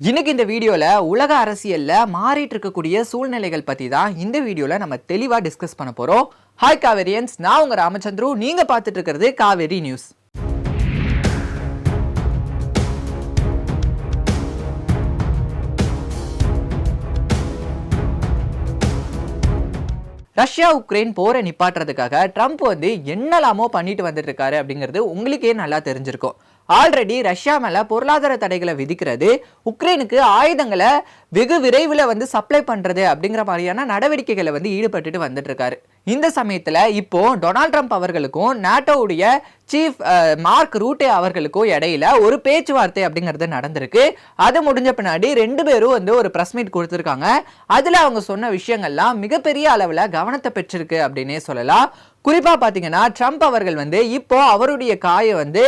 இன்னைக்கு இந்த வீடியோவில் உலக அரசியலில் மாறிட்டு இருக்கக்கூடிய சூழ்நிலைகள் பற்றி தான் இந்த வீடியோவில் நம்ம தெளிவாக டிஸ்கஸ் பண்ண போகிறோம் ஹாய் காவேரியன்ஸ். நான் உங்கள் ராமச்சந்திரு. நீங்கள் பார்த்துட்டு இருக்கிறது காவேரி நியூஸ் ரஷ்யா உக்ரைன் போரை நிப்பாட்டுறதுக்காக ட்ரம்ப் வந்து என்னலாமோ பண்ணிட்டு வந்துட்டு இருக்காரு அப்படிங்கிறது உங்களுக்கே நல்லா தெரிஞ்சிருக்கும். ஆல்ரெடி ரஷ்யா மேல பொருளாதார தடைகளை விதிக்கிறது. உக்ரைனுக்கு ஆயுதங்களை வெகு விரைவில் வந்து சப்ளை பண்றது அப்படிங்கிற மாதிரியான நடவடிக்கைகளை வந்து ஈடுபட்டுட்டு வந்துட்டு இருக்காரு இந்த சமயத்துல இப்போ டொனால்ட் ட்ரம்ப் அவர்களுக்கும் நாட்டோவுடைய சீஃப் மார்க் ரூட்டே அவர்களுக்கும் இடையில ஒரு பேச்சுவார்த்தை அப்படிங்கிறது நடந்திருக்கு. அது முடிஞ்ச பின்னாடி ரெண்டு பேரும் வந்து ஒரு பிரஸ் மீட் கொடுத்துருக்காங்க. அதுல அவங்க சொன்ன விஷயங்கள்லாம் மிகப்பெரிய அளவுல கவனத்தை பெற்றிருக்கு அப்படின்னே சொல்லலாம். குறிப்பாக பார்த்தீங்கன்னா ட்ரம்ப் அவர்கள் வந்து இப்போ அவருடைய காயை வந்து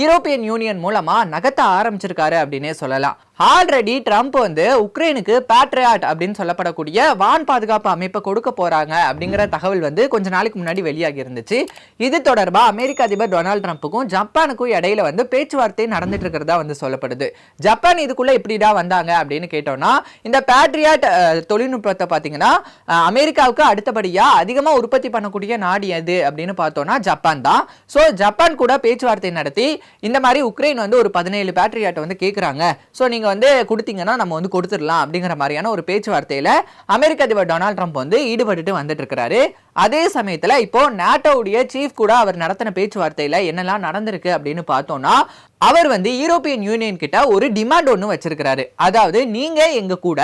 யூரோப்பியன் யூனியன் மூலமாக நகர்த்த ஆரம்பிச்சிருக்காரு அப்படின்னே சொல்லலாம். ஆல்ரெடி ட்ரம்ப் வந்து உக்ரைனுக்கு பேட்ரியாட் அப்படின்னு சொல்லப்படக்கூடிய வான் பாதுகாப்பு அமைப்பை கொடுக்க போறாங்க அப்படிங்கிற தகவல் வந்து கொஞ்ச நாளைக்கு முன்னாடி வெளியாகி இருந்துச்சு. இது தொடர்பா அமெரிக்க அதிபர் டொனால்ட் ட்ரம்ப்புக்கும் ஜப்பானுக்கும் இடையில வந்து பேச்சுவார்த்தை நடந்துட்டு இருக்கிறதா வந்து சொல்லப்படுது. ஜப்பான் இதுக்குள்ள எப்படிடா வந்தாங்க அப்படின்னு கேட்டோம்னா இந்த பேட்ரியாட் தொழில்நுட்பத்தை பார்த்தீங்கன்னா அமெரிக்காவுக்கு அடுத்தபடியா அதிகமா உற்பத்தி பண்ணக்கூடிய நாடு எது அப்படின்னு பார்த்தோம்னா ஜப்பான் தான். ஸோ ஜப்பான் கூட பேச்சுவார்த்தை நடத்தி இந்த மாதிரி உக்ரைன் வந்து ஒரு பதினேழு பேட்ரியாட்டை வந்து கேட்குறாங்க ஸோ நீங்க வந்து கொடுத்தீங்கன்னா நம்ம வந்து கொடுத்துடலாம் அப்படிங்கிற மாதிரியான ஒரு பேச்சுவார்த்தையில அமெரிக்க அதிபர் டொனால்ட் ட்ரம்ப் வந்து ஈடுபட்டுட்டு வந்துட்டு இருக்கிறாரு அதே சமயத்துல இப்போ நாட்டோவுடைய சீஃப் கூட அவர் நடத்தின பேச்சுவார்த்தையில என்னெல்லாம் நடந்திருக்கு அப்படின்னு பார்த்தோம்னா அவர் வந்து யூரோப்பியன் யூனியன் கிட்ட ஒரு டிமாண்ட் ஒன்று வச்சிருக்கிறாரு. அதாவது நீங்க எங்க கூட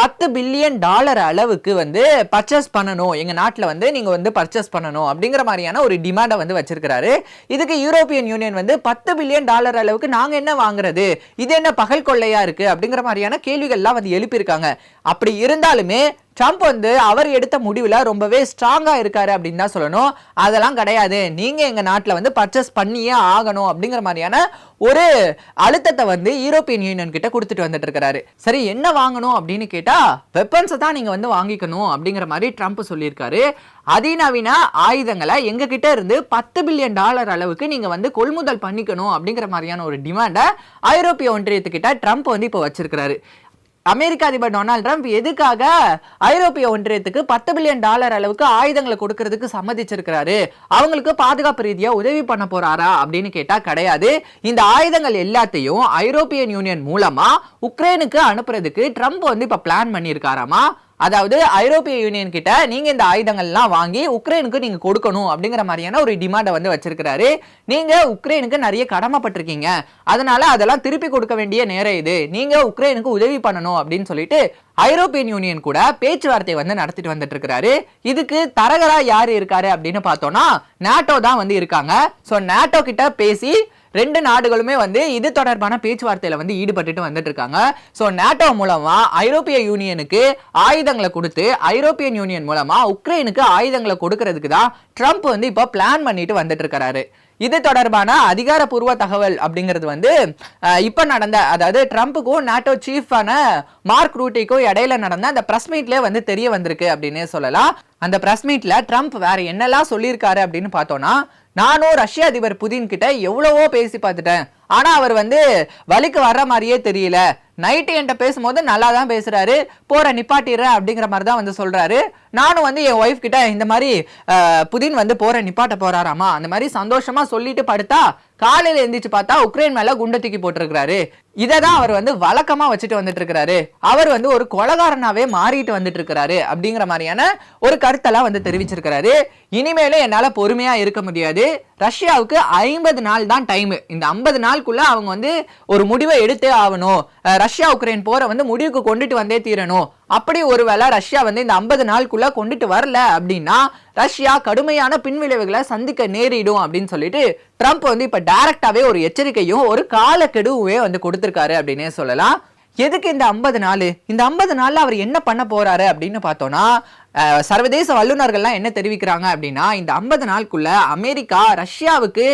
பத்து பில்லியன் டாலர் அளவுக்கு வந்து பர்ச்சேஸ் பண்ணணும். எங்க நாட்டில் வந்து நீங்க வந்து பர்ச்சேஸ் பண்ணணும் அப்படிங்கிற மாதிரியான ஒரு டிமாண்டை வந்து வச்சிருக்கிறாரு. இதுக்கு யூரோப்பியன் யூனியன் வந்து பத்து பில்லியன் டாலர் அளவுக்கு நாங்க என்ன வாங்குறது? இது என்ன பகல் கொள்ளையா இருக்கு? அப்படிங்கிற மாதிரியான கேள்விகள்லாம் வந்து எழுப்பியிருக்காங்க. அப்படி இருந்தாலுமே ட்ரம்ப் வந்து அவர் எடுத்த முடிவில் ரொம்பவே ஸ்ட்ராங்காக இருக்காரு அப்படின்னு தான் சொல்லணும். அதெல்லாம் கிடையாது. நீங்கள் எங்கள் நாட்டில் வந்து பர்ச்சேஸ் பண்ணியே ஆகணும் அப்படிங்கிற மாதிரியான ஒரு அழுத்தத்தை வந்து யூரோப்பியன் யூனியன் கிட்ட கொடுத்துட்டு வந்துட்டு இருக்கிறாரு சரி என்ன வாங்கணும் அப்படின்னு கேட்டால் வெப்பன்ஸை தான் நீங்கள் வந்து வாங்கிக்கணும் அப்படிங்கிற மாதிரி ட்ரம்ப் சொல்லியிருக்காரு. அதிநவீன ஆயுதங்களை எங்ககிட்ட இருந்து பத்து பில்லியன் டாலர் அளவுக்கு நீங்க வந்து கொள்முதல் பண்ணிக்கணும் அப்படிங்கிற மாதிரியான ஒரு டிமாண்டை ஐரோப்பிய ஒன்றியத்துக்கிட்ட ட்ரம்ப் வந்து இப்போ வச்சிருக்கிறாரு. அமெரிக்க அதிபர் டொனால்ட் ட்ரம்ப் எதுக்காக ஐரோப்பிய ஒன்றியத்துக்கு பத்து பில்லியன் டாலர் அளவுக்கு ஆயுதங்களை கொடுக்கறதுக்கு சம்மதிச்சிருக்கிறாரு? அவங்களுக்கு பாதுகாப்பு ரீதியாக உதவி பண்ண போறாரா அப்படின்னு கேட்டால் கிடையாது. இந்த ஆயுதங்கள் எல்லாத்தையும் ஐரோப்பியன் யூனியன் மூலமா உக்ரைனுக்கு அனுப்புறதுக்கு ட்ரம்ப் வந்து இப்போ பிளான் பண்ணியிருக்காராமா? அதாவது ஐரோப்பிய யூனியன் கிட்ட நீங்க இந்த ஆயுதங்கள்லாம் வாங்கி உக்ரைனுக்கு நீங்க கொடுக்கணும் அப்படிங்கிற மாதிரியான ஒரு டிமாண்டை வந்து வச்சிருக்கிறாரு. நீங்க உக்ரைனுக்கு நிறைய கடமைப்பட்டிருக்கீங்க. அதனால அதெல்லாம் திருப்பி கொடுக்க வேண்டிய நேரம் இது. நீங்க உக்ரைனுக்கு உதவி பண்ணணும் அப்படின்னு சொல்லிட்டு ஐரோப்பியன் யூனியன் கூட பேச்சுவார்த்தை வந்து நடத்திட்டு வந்துட்டு இருக்கிறாரு இதுக்கு தரகரா யார் இருக்காரு அப்படின்னு பார்த்தோம்னா நேட்டோ தான் வந்து இருக்காங்க. ஸோ நேட்டோ கிட்ட பேசி ரெண்டு நாடுகளுமே வந்து இது தொடர்பான பேச்சுவார்த்தையில வந்து ஈடுபட்டுட்டு வந்துட்டு இருக்காங்க ஸோ நேட்டோ மூலமா ஐரோப்பிய யூனியனுக்கு ஆயுதங்களை கொடுத்து ஐரோப்பியன் யூனியன் மூலமா உக்ரைனுக்கு ஆயுதங்களை கொடுக்கறதுக்கு தான் ட்ரம்ப் வந்து இப்போ பிளான் பண்ணிட்டு வந்துட்டு இருக்கிறாரு இது தொடர்பான அதிகாரப்பூர்வ தகவல் அப்படிங்கிறது வந்து இப்போ நடந்த அதாவது ட்ரம்ப்புக்கும் நாட்டோ சீஃபான மார்க் ரூட்டிக்கும் இடையில நடந்த அந்த ப்ரெஸ் மீட்லேயே வந்து தெரிய வந்திருக்கு அப்படின்னு சொல்லலாம். அந்த ப்ரெஸ் மீட்ல ட்ரம்ப் வேற என்னெல்லாம் சொல்லியிருக்காரு அப்படின்னு பார்த்தோம்னா நானும் ரஷ்ய அதிபர் புதின் கிட்ட எவ்வளவோ பேசி பார்த்துட்டேன். ஆனா அவர் வந்து வலிக்கு வர்ற மாதிரியே தெரியல. நைட்டு என்கிட்ட பேசும்போது நல்லா தான் பேசுகிறாரு போற நிப்பாட்டிடுறேன் அப்படிங்கிற மாதிரி தான் வந்து சொல்கிறாரு நானும் வந்து என் ஒய்ஃப் கிட்ட இந்த மாதிரி புதின் வந்து போற நிப்பாட்ட போறாராமா? அந்த மாதிரி சந்தோஷமா சொல்லிட்டு படுத்தா காலையில் எழுந்திரிச்சு பார்த்தா உக்ரைன் மேலே குண்டை தூக்கி போட்டிருக்கிறாரு. இதை தான் அவர் வந்து வழக்கமாக வச்சுட்டு வந்துட்டு இருக்கிறாரு அவர் வந்து ஒரு கொலகாரனாகவே மாறிட்டு வந்துட்டு இருக்கிறாரு அப்படிங்கிற மாதிரியான ஒரு கருத்தெல்லாம் வந்து தெரிவிச்சிருக்கிறாரு. இனிமேலும் என்னால் பொறுமையாக இருக்க முடியாது. ரஷ்யாவுக்கு ஐம்பது நாள் தான் டைம் இந்த ஐம்பது நாளுக்குள்ளே அவங்க வந்து ஒரு முடிவை எடுத்தே ஆகணும். ரஷ்யா உக்ரைன் போரை வந்து முடிவுக்கு கொண்டுட்டு வந்தே தீரணும். அப்படி ஒருவேளை ரஷ்யா வந்து இந்த ஐம்பது நாளுக்குள்ள கொண்டுட்டு வரல அப்படின்னா ரஷ்யா கடுமையான பின்விளைவுகளை சந்திக்க நேரிடும் அப்படின்னு சொல்லிட்டு ட்ரம்ப் வந்து இப்போ டைரக்டாவே ஒரு எச்சரிக்கையும் ஒரு காலக்கெடுவே வந்து கொடுத்துருக்காரு அப்படின்னே சொல்லலாம். எதுக்கு இந்த ஐம்பது நாள்? இந்த ஐம்பது நாளில் அவர் என்ன பண்ண போகிறாரு அப்படின்னு பார்த்தோன்னா சர்வதேச வல்லுநர்கள்லாம் என்ன தெரிவிக்கிறாங்க அப்படின்னா இந்த ஐம்பது நாளுக்குள்ள அமெரிக்கா ரஷ்யாவுக்கு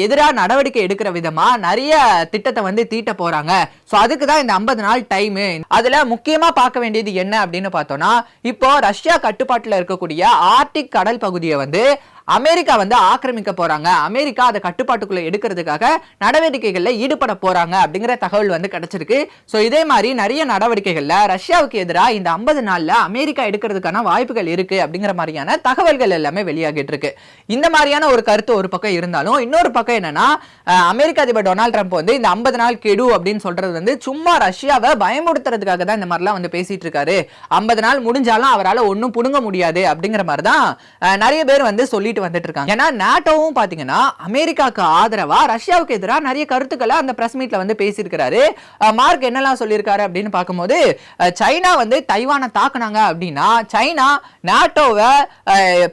எதிராக நடவடிக்கை எடுக்கிற விதமாக நிறைய திட்டத்தை வந்து தீட்ட போகிறாங்க ஸோ அதுக்கு தான் இந்த ஐம்பது நாள் டைமு அதில் முக்கியமாக பார்க்க வேண்டியது என்ன அப்படின்னு பார்த்தோன்னா இப்போ ரஷ்யா கட்டுப்பாட்டில் இருக்கக்கூடிய ஆர்டிக் கடல் பகுதியை வந்து அமெரிக்கா வந்து ஆக்கிரமிக்க போறாங்க. அமெரிக்கா அதை கட்டுப்பாட்டுக்குள்ள எடுக்கிறதுக்காக நடவடிக்கைகளில் ஈடுபட போறாங்க அப்படிங்கிற தகவல் வந்து கிடைச்சிருக்கு. ஸோ இதே மாதிரி நிறைய நடவடிக்கைகளில் ரஷ்யாவுக்கு எதிராக இந்த ஐம்பது நாளில் அமெரிக்கா எடுக்கிறதுக்கான வாய்ப்புகள் இருக்கு அப்படிங்கிற மாதிரியான தகவல்கள் எல்லாமே வெளியாகிட்டு இருக்கு. இந்த மாதிரியான ஒரு கருத்து ஒரு பக்கம் இருந்தாலும் இன்னொரு பக்கம் என்னன்னா அமெரிக்க அதிபர் டொனால்ட் ட்ரம்ப் வந்து இந்த ஐம்பது நாள் கெடு அப்படின்னு சொல்றது வந்து சும்மா ரஷ்யாவை பயமுறுத்துறதுக்காக தான் இந்த மாதிரிலாம் வந்து பேசிட்டு இருக்காரு. ஐம்பது நாள் முடிஞ்சாலும் அவரால் ஒன்றும் புடுங்க முடியாது அப்படிங்கிற மாதிரி தான் நிறைய பேர் வந்து சொல்லிட்டு வந்துட்டு இருக்காங்க ஏன்னா நாட்டோவும் பாத்தீங்கன்னா அமெரிக்காவுக்கு ஆதரவா ரஷ்யாவுக்கு எதிராக நிறைய கருத்துக்களை அந்த பிரஸ் மீட்ல வந்து பேசியிருக்கிறாரு. மார்க் என்னெல்லாம் சொல்லியிருக்காரு அப்படின்னு பார்க்கும்போது சைனா வந்து தைவானை தாக்குனாங்க அப்படின்னா சைனா நாட்டோவை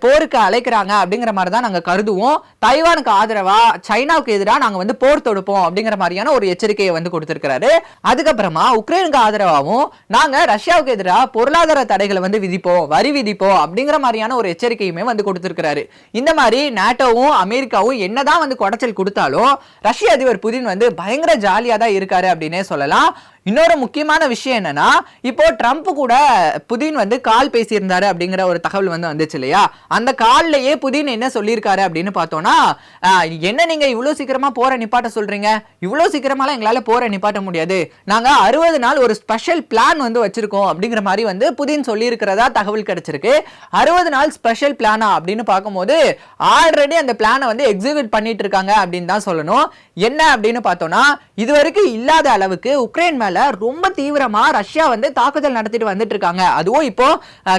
போருக்கு அழைக்கிறாங்க அப்படிங்கிற மாதிரி தான் நாங்க கருதுவோம். தைவானுக்கு ஆதரவா சைனாவுக்கு எதிராக நாங்க வந்து போர் தொடுப்போம் அப்படிங்கிற மாதிரியான ஒரு எச்சரிக்கையை வந்து கொடுத்திருக்கிறாரு. அதுக்கப்புறமா உக்ரைனுக்கு ஆதரவாகவும் நாங்க ரஷ்யாவுக்கு எதிராக பொருளாதார தடைகளை வந்து விதிப்போம் வரி விதிப்போம் அப்படிங்கிற மாதிரியான ஒரு எச்சரிக்கையுமே வந்து கொடுத்திருக்கிறாரு. இந்த மாதிரி நாட்டோவும் அமெரிக்காவும் என்னதான் வந்து குடைச்சல் கொடுத்தாலும் ரஷ்ய அதிபர் புதின் வந்து பயங்கர ஜாலியாக தான் இருக்காரு அப்படின்னே சொல்லலாம். இன்னொரு முக்கியமான விஷயம் என்னன்னா இப்போ ட்ரம்ப் கூட புதின் வந்து கால் பேசியிருந்தாரு அப்படிங்கிற ஒரு தகவல் வந்து வந்துச்சு இல்லையா? அந்த கால்லயே புதின் என்ன சொல்லியிருக்காரு அப்படின்னு பார்த்தோம்னா என்ன நீங்க இவ்வளோ சீக்கிரமா போற நிப்பாட்ட சொல்றீங்க? இவ்வளோ சீக்கிரமாலாம் எங்களால போற நிப்பாட்ட முடியாது. நாங்க அறுபது நாள் ஒரு ஸ்பெஷல் பிளான் வந்து வச்சிருக்கோம் அப்படிங்கிற மாதிரி வந்து புதின் சொல்லியிருக்கிறதா தகவல் கிடைச்சிருக்கு. அறுபது நாள் ஸ்பெஷல் பிளானா அப்படின்னு பார்க்கும்போது ஆல்ரெடி அந்த பிளானை வந்து எக்ஸிக்யூட் பண்ணிட்டு இருக்காங்க அப்படின்னு தான் சொல்லணும். என்ன அப்படின்னு பார்த்தோம்னா இதுவரைக்கும் இல்லாத அளவுக்கு உக்ரைன் மேல ரொம்ப தீவிரமா ரஷ்யா வந்து தாக்குதல் நடத்திட்டு வந்துட்டு இருக்காங்க அதுவும் இப்போ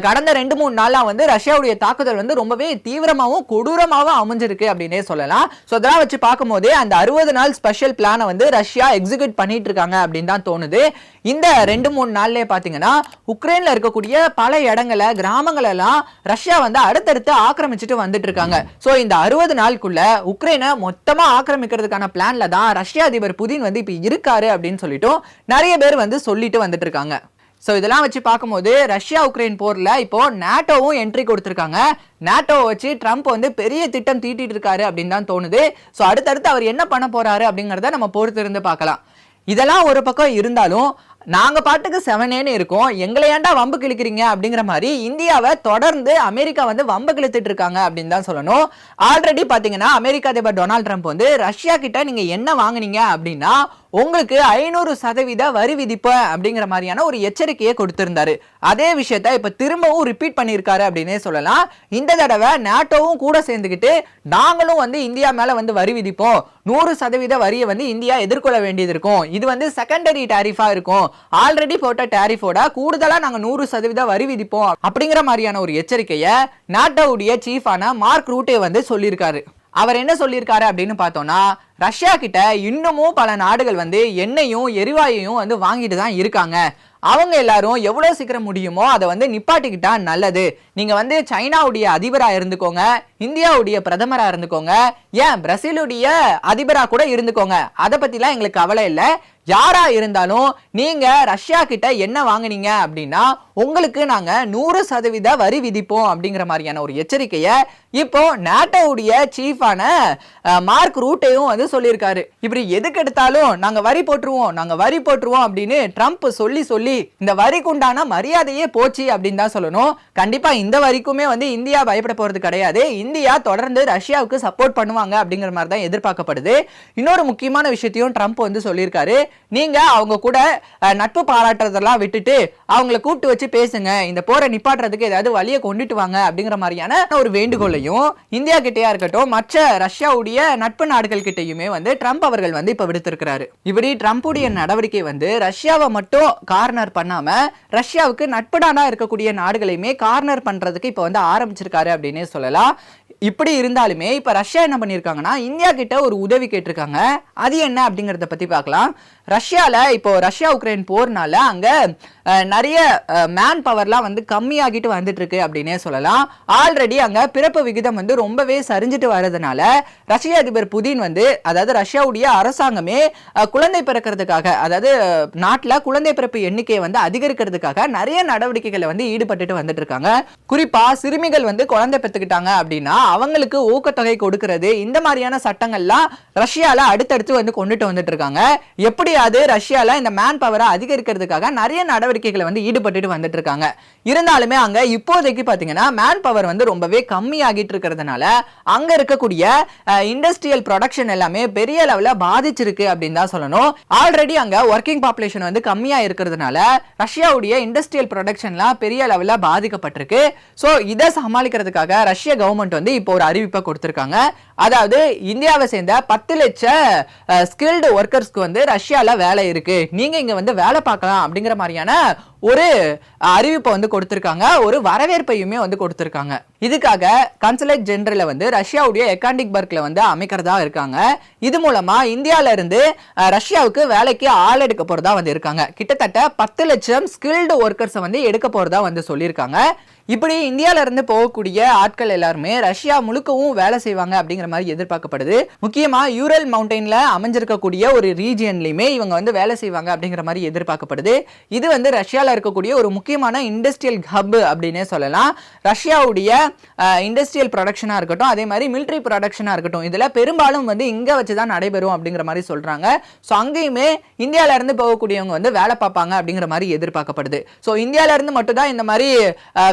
கடந்த ரெண்டு மூணு நாளா வந்து ரஷ்யாவுடைய தாக்குதல் வந்து ரொம்பவே தீவிரமாவும் கொடூரமாவும் அமைஞ்சிருக்கு அப்படின்னே சொல்லலாம். ஸோ அதெல்லாம் வச்சு பார்க்கும்போது அந்த அறுபது நாள் ஸ்பெஷல் பிளானை வந்து ரஷ்யா எக்ஸிக்யூட் பண்ணிட்டு இருக்காங்க அப்படின்னு தான் தோணுது. இந்த ரெண்டு மூணு நாள்லயே பாத்தீங்கன்னா உக்ரைன்ல இருக்கக்கூடிய பல இடங்களை கிராமங்களெல்லாம் ரஷ்யா வந்து அடுத்தடுத்து ஆக்கிரமிச்சுட்டு வந்துட்டு இருக்காங்க ஸோ இந்த அறுபது நாளுக்குள்ள உக்ரைனை மொத்தமாக ஆக்கிரமிக்கிறதுக்கான பிளான்ல தான் ரஷ்ய அதிபர் புதின் வந்து இப்போ இருக்காரு அப்படின்னு சொல்லிட்டும் நிறைய பேர் வந்து சொல்லிட்டு வந்துட்டு இருக்காங்க. ஸோ இதெல்லாம் வச்சு பார்க்கும்போது ரஷ்யா உக்ரைன் போரில் இப்போ நாட்டோவும் என்ட்ரி கொடுத்துருக்காங்க. நேட்டோவை வச்சு ட்ரம்ப் வந்து பெரிய திட்டம் தீட்டிட்டு இருக்காரு அப்படின்னு தான் தோணுது. ஸோ அடுத்தடுத்து அவர் என்ன பண்ண போறாரு அப்படிங்கிறத நம்ம பொறுத்து இருந்து பார்க்கலாம். இதெல்லாம் ஒரு பக்கம் இருந்தாலும் நாங்கள் பாட்டுக்கு செவனேன்னு இருக்கோம். எங்களை ஏன்டா வம்பு கிழிக்கிறீங்க? அப்படிங்கிற மாதிரி இந்தியாவை தொடர்ந்து அமெரிக்கா வந்து வம்பு கிழித்துட்டு இருக்காங்க அப்படின்னு தான் சொல்லணும். ஆல்ரெடி பார்த்தீங்கன்னா அமெரிக்க அதிபர் டொனால்ட் ட்ரம்ப் வந்து ரஷ்யா கிட்ட நீங்கள் என்ன வாங்குனீங்க அப்படின்னா உங்களுக்கு ஐநூறு சதவீத வரி விதிப்பு அப்படிங்கிற மாதிரியான ஒரு எச்சரிக்கையை கொடுத்திருந்தாரு. அதே விஷயத்த இப்ப திரும்பவும் ரிப்பீட் பண்ணியிருக்காரு அப்படின்னே சொல்லலாம். இந்த தடவை நாட்டோவும் கூட சேர்ந்துக்கிட்டு நாங்களும் வந்து இந்தியா மேல வந்து வரி விதிப்போம். நூறு சதவீத வரியை வந்து இந்தியா எதிர்கொள்ள வேண்டியது இருக்கும். இது வந்து செகண்டரி டாரிஃபா இருக்கும். ஆல்ரெடி போட்ட டேரிஃபோட கூடுதலாக நாங்கள் நூறு சதவீத வரி விதிப்போம் அப்படிங்கிற மாதிரியான ஒரு எச்சரிக்கையை நாட்டோவுடைய சீஃபான மார்க் ரூட்டே வந்து சொல்லியிருக்காரு. அவர் என்ன சொல்லியிருக்காரு அப்படின்னு பார்த்தோம்னா ரஷ்யா கிட்ட இன்னமும் பல நாடுகள் வந்து எண்ணெயும் எரிவாயையும் வந்து வாங்கிட்டு தான் இருக்காங்க. அவங்க எல்லாரும் எவ்வளோ சீக்கிரம் முடியுமோ அதை வந்து நிப்பாட்டிக்கிட்டா நல்லது. நீங்கள் வந்து சைனாவுடைய அதிபராக இருந்துக்கோங்க இந்தியாவுடைய பிரதமராக இருந்துக்கோங்க ஏன் பிரசிலுடைய அதிபராக கூட இருந்துக்கோங்க. அதை பற்றிலாம் எங்களுக்கு கவலை இல்லை. யாரா இருந்தாலும் நீங்க ரஷ்யா கிட்ட என்ன வாங்குனீங்க அப்படின்னா உங்களுக்கு நாங்க நூறு சதவீத வரி விதிப்போம் அப்படிங்கிற மாதிரியான ஒரு எச்சரிக்கையை இப்போ நேட்டோவுடைய சீஃபான மார்க் ரூட்டையும் வந்து சொல்லியிருக்காரு. இப்படி எதுக்கு எடுத்தாலும் நாங்க வரி போட்டுருவோம் நாங்க வரி போட்டுருவோம் அப்படின்னு ட்ரம்ப் சொல்லி சொல்லி இந்த வரிக்குண்டான மரியாதையே போச்சு அப்படின்னு தான் சொல்லணும். கண்டிப்பா இந்த வரிக்குமே வந்து இந்தியா பயப்பட போறது கிடையாது. இந்தியா தொடர்ந்து ரஷ்யாவுக்கு சப்போர்ட் பண்ணுவாங்க அப்படிங்கிற மாதிரி தான் எதிர்பார்க்கப்படுது. இன்னொரு முக்கியமான விஷயத்தையும் ட்ரம்ப் வந்து சொல்லியிருக்காரு. நீங்க அவங்க கூட நட்பு பாராட்டுறதெல்லாம் விட்டுட்டு அவங்கள கூப்பிட்டு வச்சு பேசுங்க. இந்த போரை நிப்பாட்டுறதுக்கு ஏதாவது வழியை கொண்டுட்டு வாங்க அப்படிங்கிற மாதிரியான ஒரு வேண்டுகோளையும் இந்தியா கிட்டேயா இருக்கட்டும் மற்ற ரஷ்யாவுடைய நட்பு நாடுகள் கிட்டேயுமே வந்து ட்ரம்ப் அவர்கள் வந்து இப்ப விடுத்திருக்கிறாரு. இப்படி ட்ரம்ப்புடைய நடவடிக்கை வந்து ரஷ்யாவை மட்டும் கார்னர் பண்ணாம ரஷ்யாவுக்கு நட்பு நாடா இருக்கக்கூடிய நாடுகளையுமே கார்னர் பண்றதுக்கு இப்ப வந்து ஆரம்பிச்சிருக்காரு அப்படின்னே சொல்லலாம். இப்படி இருந்தாலுமே இப்போ ரஷ்யா என்ன பண்ணியிருக்காங்கன்னா இந்தியா கிட்ட ஒரு உதவி கேட்டிருக்காங்க. அது என்ன அப்படிங்கிறத பற்றி பார்க்கலாம். ரஷ்யாவில் இப்போ ரஷ்யா உக்ரைன் போர்னால அங்கே நிறைய மேன் பவர்லாம் வந்து கம்மியாகிட்டு வந்துட்டு இருக்கு அப்படின்னே சொல்லலாம். ஆல்ரெடி அங்கே பிறப்பு விகிதம் வந்து ரொம்பவே சரிஞ்சிட்டு வர்றதுனால ரஷ்ய அதிபர் புதின் வந்து அதாவது ரஷ்யாவுடைய அரசாங்கமே குழந்தை பிறக்கிறதுக்காக அதாவது நாட்டில் குழந்தை பிறப்பு எண்ணிக்கையை வந்து அதிகரிக்கிறதுக்காக நிறைய நடவடிக்கைகளை வந்து ஈடுபட்டுட்டு வந்துட்டு இருக்காங்க குறிப்பா சிறுமிகள் வந்து குழந்தை பெற்றுக்கிட்டாங்க அப்படின்னா அவங்களுக்கு ஊக்கத்தொகை கொடுக்கறது. இந்த மாதிரியான சட்டங்கள்லாம் ரஷ்யால அடுத்தடுத்து வந்து கொண்டுட்டு வந்துட்டு இருக்காங்க எப்படியாவது ரஷ்யால இந்த மேன் பவரை அதிகரிக்கிறதுக்காக நிறைய நடவடிக்கைகளை வந்து ஈடுபட்டுட்டு வந்துட்டு இருக்காங்க இருந்தாலுமே அங்க இப்போதைக்கு பாத்தீங்கன்னா மேன் பவர் வந்து ரொம்பவே கம்மியாகிட்டு இருக்கிறதுனால அங்க இருக்கக்கூடிய இண்டஸ்ட்ரியல் ப்ரொடக்ஷன் எல்லாமே பெரிய லெவலில் பாதிச்சிருக்கு அப்படின்னு தான் சொல்லணும். ஆல்ரெடி அங்க ஒர்க்கிங் பாப்புலேஷன் வந்து கம்மியா இருக்கிறதுனால ரஷ்யாவுடைய இண்டஸ்ட்ரியல் ப்ரொடக்ஷன்லாம் பெரிய லெவல்ல பாதிக்கப்பட்டிருக்கு. ஸோ இதை சமாளிக்கிறதுக்காக ரஷ்ய கவர்மெண்ட் வந்து இப்போ ஒரு அறிவிப்பை கொடுத்துருக்காங்க. அதாவது இந்தியாவை சேர்ந்த பத்து லட்சம் ஸ்கில்டு ஒர்க்கர்ஸ்க்கு வந்து ரஷ்யாவில் வேலை இருக்கு. நீங்க இங்க வந்து வேலை பார்க்கலாம் அப்படிங்கிற மாதிரியான ஒரு அறிவிப்பை வந்து கொடுத்துருக்காங்க. ஒரு வரவேற்பையுமே வந்து கொடுத்துருக்காங்க. இதுக்காக கன்சுலேட் ஜெனரலை வந்து ரஷ்யாவுடைய எக்காண்டிக் பர்க்ல வந்து அமைக்கிறதா இருக்காங்க. இது மூலமா இந்தியால இருந்து ரஷ்யாவுக்கு வேலைக்கு ஆள் எடுக்க போறதா வந்து இருக்காங்க. கிட்டத்தட்ட பத்து லட்சம் ஸ்கில்டு ஒர்க்கர்ஸை வந்து எடுக்க போறதா வந்து சொல்லியிருக்காங்க. இப்படி இந்தியால இருந்து போகக்கூடிய ஆட்கள் எல்லாருமே ரஷ்யா முழுக்கவும் வேலை செய்வாங்க அப்படிங்கிற மாதிரி எதிர்பார்க்கப்படுது. முக்கியமாக யூரல் மவுண்டெயினில் அமைஞ்சிருக்கக்கூடிய ஒரு ரீஜியன்லையுமே இவங்க வந்து வேலை செய்வாங்க அப்படிங்கிற மாதிரி எதிர்பார்க்கப்படுது. இது வந்து ரஷ்யாவில் இருக்கக்கூடிய ஒரு முக்கியமான இண்டஸ்ட்ரியல் ஹப் அப்படின்னே சொல்லலாம். ரஷ்யாவுடைய இண்டஸ்ட்ரியல் ப்ரொடக்ஷனாக இருக்கட்டும் அதே மாதிரி மிலிட்ரி ப்ரொடக்ஷனாக இருக்கட்டும் இதில் பெரும்பாலும் வந்து இங்கே வச்சு தான் நடைபெறும் அப்படிங்கிற மாதிரி சொல்கிறாங்க ஸோ அங்கேயுமே இந்தியாவிலேருந்து போகக்கூடியவங்க வந்து வேலை பார்ப்பாங்க அப்படிங்கிற மாதிரி எதிர்பார்க்கப்படுது. ஸோ இந்தியால இருந்து மட்டும் தான் இந்த மாதிரி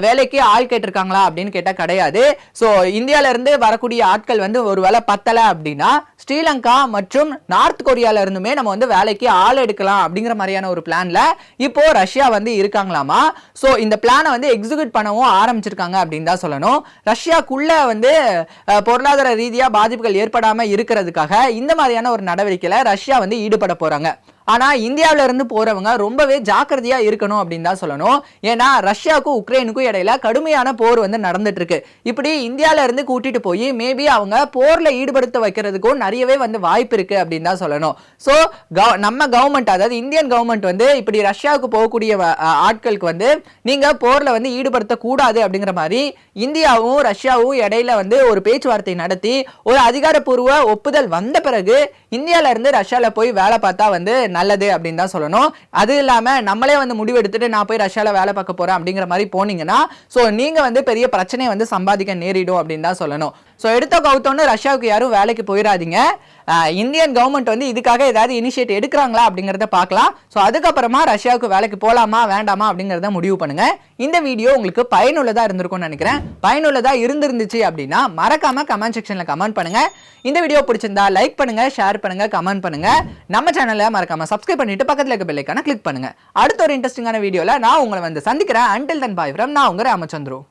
வேலை வேலைக்கு ஆள் கேட்டிருக்காங்களா அப்படின்னு கேட்டால் கிடையாது. ஸோ இந்தியாவிலேருந்து வரக்கூடிய ஆட்கள் வந்து ஒரு வேலை பத்தலை அப்படின்னா ஸ்ரீலங்கா மற்றும் நார்த் கொரியால இருந்துமே நம்ம வந்து வேலைக்கு ஆள் எடுக்கலாம் அப்படிங்கிற மாதிரியான ஒரு பிளானில் இப்போ ரஷ்யா வந்து இருக்காங்களாமா? ஸோ இந்த பிளானை வந்து எக்ஸிக்யூட் பண்ணவும் ஆரம்பிச்சிருக்காங்க அப்படின்னு தான் சொல்லணும். ரஷ்யாக்குள்ளே வந்து பொருளாதார ரீதியாக பாதிப்புகள் ஏற்படாமல் இருக்கிறதுக்காக இந்த மாதிரியான ஒரு நடவடிக்கையில் ரஷ்யா வந்து ஈடுபட போகிறாங்க ஆனால் இந்தியாவில இருந்து போறவங்க ரொம்பவே ஜாக்கிரதையா இருக்கணும் அப்படின்னு தான் சொல்லணும். ஏன்னா ரஷ்யாவுக்கும் உக்ரைனுக்கும் இடையில கடுமையான போர் வந்து நடந்துட்டு இருக்கு இப்படி இந்தியாவிலேருந்து இருந்து கூட்டிட்டு போய் மேபி அவங்க போர்ல ஈடுபடுத்த வைக்கிறதுக்கும் நிறையவே வந்து வாய்ப்பு இருக்கு அப்படின்னு தான் சொல்லணும். ஸோ நம்ம கவர்மெண்ட் அதாவது இந்தியன் கவர்மெண்ட் வந்து இப்படி ரஷ்யாவுக்கு போகக்கூடிய ஆட்களுக்கு வந்து நீங்க போர்ல வந்து ஈடுபடுத்த கூடாது அப்படிங்கிற மாதிரி இந்தியாவும் ரஷ்யாவும் இடையில வந்து ஒரு பேச்சுவார்த்தை நடத்தி ஒரு அதிகாரப்பூர்வ ஒப்புதல் வந்த பிறகு இந்தியால இருந்து ரஷ்யால போய் வேலை பார்த்தா வந்து நல்லது அப்படின்னு தான் சொல்லணும். அது இல்லாம நம்மளே வந்து முடிவு எடுத்துட்டு நான் போய் ரஷ்யால வேலை பார்க்க போறேன் அப்படிங்கிற மாதிரி போனீங்கன்னா ஸோ நீங்க வந்து பெரிய பிரச்சனையை வந்து சம்பாதிக்க நேரிடும் அப்படின்னு தான் சொல்லணும். ஸோ எடுத்த கவுத்தோன்னு ரஷ்யாவுக்கு யாரும் வேலைக்கு போயிடாதீங்க இந்தியன் கவர்மெண்ட் வந்து இதுக்காக ஏதாவது இனிஷியேட் எடுக்கிறாங்களா அப்படிங்கிறத பார்க்கலாம். ஸோ அதுக்கப்புறமா ரஷ்யாவுக்கு வேலைக்கு போகலாமா வேண்டாமா அப்படிங்கிறத முடிவு பண்ணுங்க. இந்த வீடியோ உங்களுக்கு பயனுள்ளதாக இருந்திருக்கும்னு நினைக்கிறேன். பயனுள்ளதாக இருந்திருந்துச்சு அப்படின்னா மறக்காம கமெண்ட் செக்ஷனில் கமெண்ட் பண்ணுங்க. இந்த வீடியோ பிடிச்சிருந்தா லைக் பண்ணுங்க ஷேர் பண்ணுங்க கமெண்ட் பண்ணுங்க. நம்ம சேனலை மறக்காம சப்ஸ்கிரைப் பண்ணிட்டு பக்கத்தில் இருக்க பெல்லைக்கான கிளிக் பண்ணுங்க. அடுத்த ஒரு இன்ட்ரெஸ்டிங்கான வீடியோவில் நான் உங்களை வந்து சந்திக்கிறேன். அண்டில் தன் பாய் ஃப்ரம் நான் உங்க ராமச்சந்திரோ.